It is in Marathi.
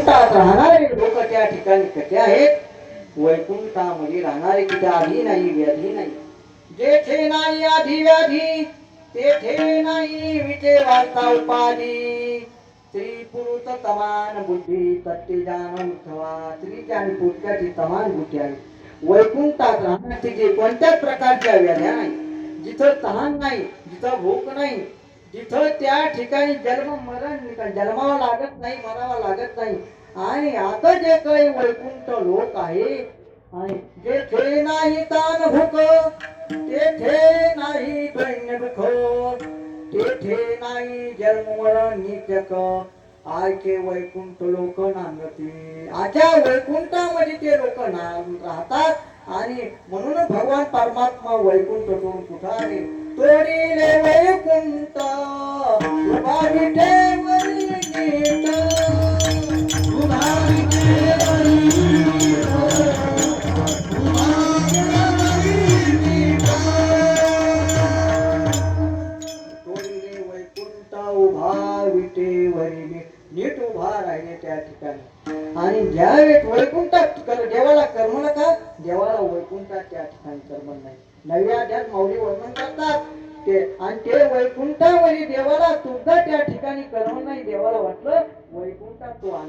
वैकुंठात राहणारे लोक त्या ठिकाणी कसे आहेत? वैकुंठामध्ये राहणारे की आधी नाही व्याधी नाही. जेथे नाही आधी व्याधी तेथे नाही विचे वार्ता उपाधी. स्त्री पुरुष तमान बुद्धी तत्ते जाण ठेवा. स्त्रीची आणि पुरुषाची तमान बुद्धी आहे. वैकुंठात राहण्याची जे कोणत्याच प्रकारच्या व्याध्या नाही. जिथं तहान नाही जिथं भूक नाही जिथं त्या ठिकाणी जन्म मरण निकाल जन्मावा लागत नाही मरावा लागत नाही. आणि आता जे काही वैकुंठ लोक आहे आणि जेथे नाही तान भूक तेथे नाही दैन्य दुख तेथे नाही जन्म मरण नित्यक. आयचे वैकुंठ लोक नांदते. आजच्या वैकुंठामध्ये ते लोक ना राहतात. आणि म्हणून भगवान परमात्मा वैकुंठ सोडून कुठं तोडीले वैकुंठ उभा विठेवरी नीट. तोडीले वैकुंठ उभा विटेवरी नीट. उभा राहिले त्या ठिकाणी आणि ज्यावेळेस वैकुंठात देवाला कर्मणा देवाला वैकुंठात त्या ठिकाणी कर्म नाही नव्या अध्यात माऊली वर्णन करतात ते आणि ते वैकुंठावरी देवाला सुद्धा त्या ठिकाणी कर्म नाही. देवाला वाटलं वैकुंठात तो